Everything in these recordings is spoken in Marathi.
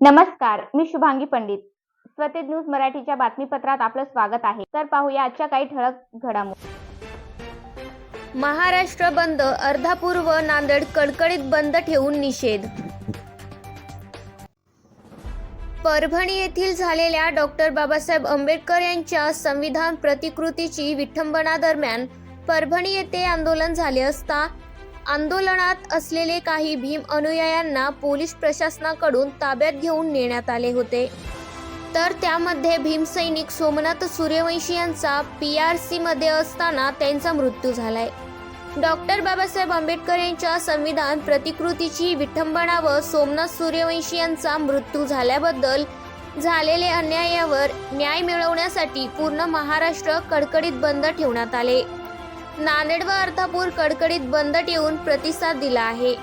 नमस्कार मी शुभांगी पंडित. स्वतेज न्यूज मराठीच्या बातमीपत्रात आपलं स्वागत आहे. तर पाहूया आजच्या काही ठळक घडामोडी महाराष्ट्र बंद अर्धापूर्व नांदेड कडकडीत बंद ठेवून निषेध. परभणी येथील झालेल्या डॉक्टर बाबासाहेब आंबेडकर यांच्या संविधान प्रतिकृतीची विठंबना दरम्यान परभणी येथे आंदोलन झाले असता आंदोलनात असलेले काही भीम अनुयायांना पोलीस प्रशासनाकडून ताब्यात घेऊन नेण्यात आले होते. तर त्यामध्ये भीमसैनिक सोमनाथ सूर्यवंशी यांचा पी आर सीमध्ये असताना त्यांचा मृत्यू झालाय. डॉक्टर बाबासाहेब आंबेडकर यांच्या संविधान प्रतिकृतीची विठंबना व सोमनाथ सूर्यवंशी यांचा मृत्यू झाल्याबद्दल झालेले अन्यायावर न्याय मिळवण्यासाठी पूर्ण महाराष्ट्र कडकडीत बंद ठेवण्यात आले. नांदेड व अर्धापूर कडकडीत बंद ठेवून प्रतिसाद दिला आहे.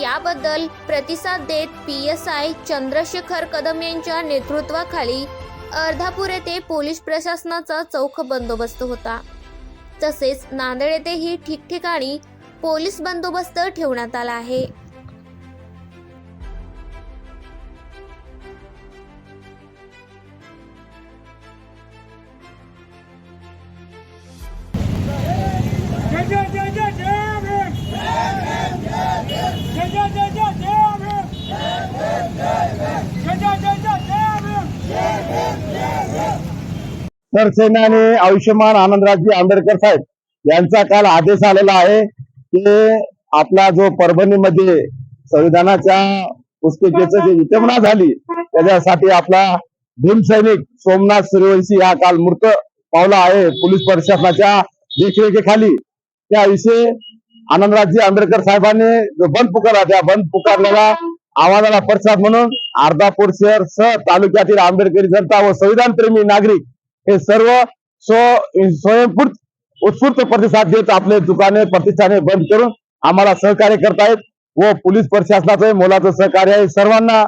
याबद्दल प्रतिसाद देत P S I Chandrashekhar Kadam यांच्या नेतृत्वाखाली अर्धापूर येथे पोलीस प्रशासनाचा चौख बंदोबस्त होता. तसेच नांदेड येथेही ठिकठिकाणी पोलीस बंदोबस्त ठेवण्यात आला आहे. भीम सरसेनाने आयुष्यमान आनंदराजी आंबेडकर साहेब यांचा काल आदेश आलेला आहे की आपला जो परभणीमध्ये संविधानाच्या पुस्तिकेचं जे विटमना झाली त्याच्यासाठी आपला भीमसैनिक सोमनाथ सूर्यवंशी हा काल मृत पावला आहे. पोलीस प्रशासनाच्या देखरेखीखाली त्याविषयी आनंदराजजी आंबेडकर साहेबांनी जो बंद पुकारला त्या बंद पुकारलेला आवाजाला प्रतिसाद म्हणून अर्धापूर शहर सह तालुक्यातील आंबेडकरी जनता व संविधान प्रेमी नागरिक हे सर्व स्व स्वयंस्फूर्त उत्स्फूर्त प्रतिसाद देत आपले दुकाने प्रतिष्ठाने बंद करून आम्हाला सहकार्य करतायत व पोलीस प्रशासनाचं मोलाचं सहकार्य आहे. सर्वांना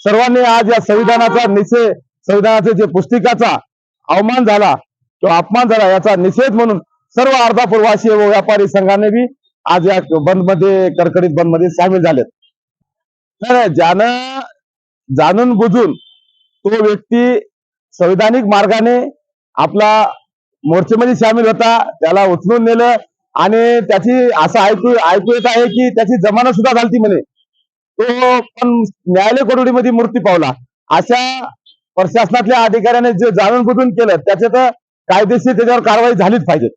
सर्वांनी आज या संविधानाचा निषेध संविधानाचे जे पुस्तिकाचा अवमान झाला किंवा अपमान झाला याचा निषेध म्हणून सर्व अर्धापूरवासी व व्यापारी संघाने बी आज या बंदमध्ये कडकडीत बंदमध्ये सामील झालेत. तर ज्यानं जाणून बुजून तो व्यक्ती संविधानिक मार्गाने आपला मोर्चेमध्ये सामील होता त्याला उचलून नेलं आणि त्याची असं ऐकू ऐकू येत आहे की त्याची जमाना सुद्धा झालती म्हणे. तो पण न्यायालय कोठडीमध्ये मृत्यू पावला. अशा प्रशासनातल्या अधिकाऱ्याने जे जाणून बुजून केलं त्याच्यात कायदेशीर त्याच्यावर कारवाई झालीच पाहिजे.